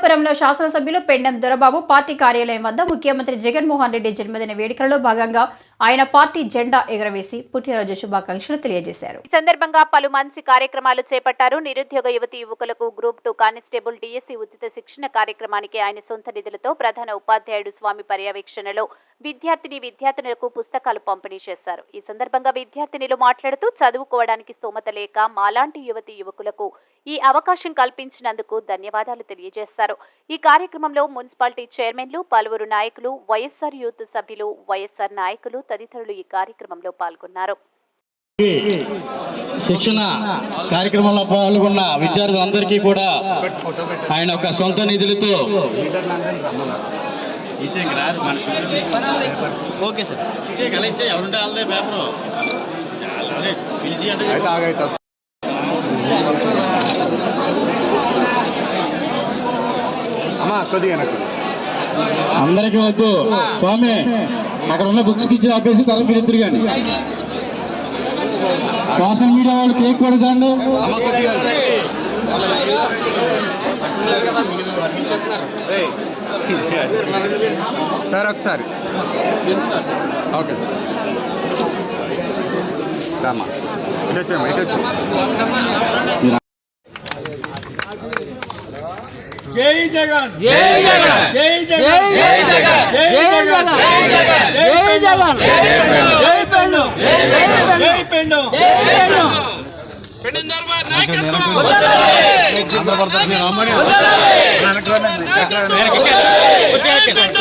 పిఠాపురంలో శాసనసభ్యులు పెండం దొరబాబు పార్టీ కార్యాలయం వద్ద ముఖ్యమంత్రి జగన్మోహన్ రెడ్డి జన్మదిన వేడుకలలో భాగంగా ఆయన పార్టీ జెండా ఎగురవేసి పుట్టినరోజు శుభాకాంక్షలు తెలియజేశారు. ఈ సందర్భంగా పలు మంచి కార్యక్రమాలు చేపట్టారు. నిరుద్యోగ యువతి యువకులకు గ్రూప్ టూ కానిస్టేబుల్ డిఎస్సి ఉచిత శిక్షణ కార్యక్రమానికి ఆయన సొంత నిధులతో ప్రధాన ఉపాధ్యాయుడు స్వామి పర్యవేక్షణలో విద్యార్థిని విద్యార్థినులకు పుస్తకాలు పంపిణీ చేశారు. ఈ సందర్భంగా విద్యార్థినిలు మాట్లాడుతూ చదువుకోవడానికి స్తోమత లేక మాలాంటి యువతి యువకులకు ఈ అవకాశం కల్పించినందుకు ధన్యవాదాలు తెలియజేశారు. ఈ కార్యక్రమంలో మున్సిపాలిటీ చైర్మన్లు పలువురు నాయకులు వైఎస్ఆర్ యూత్ సభ్యులు వైఎస్ఆర్ నాయకులు తదితరులు ఈ కార్యక్రమంలో పాల్గొన్నారు. శిక్షణ కార్యక్రమంలో పాల్గొన్న విద్యార్థులందరికీ కూడా ఆయన ఒక సొంత నిధులతో ఓకే సార్. ఎవరుంటే వాళ్ళదే పేపరు పిలిచి అంటే ఆగైతే. అమ్మా కొద్దిగా వెనక్కి. అందరికీ వద్దు. స్వామి అక్కడ ఉన్న బుక్స్ ఇచ్చి ఆపేసి తర్వాత మీరు ఇద్దరు కానీ. సోషల్ మీడియా వాళ్ళు కేక్ కొడదండి అమ్మ కొద్దిగా సార్ ఒకసారి. Okay sir. రామ్మా ఇటు వచ్చామ్మా ఇటు వచ్చి జై జగన్. జై జగన్. జై జగన్. జై జగన్. జై జగన్. జై జగన్. జై పెండు జై పెండు పెండు దర్బార్ నాయకత్వం. జై పెండు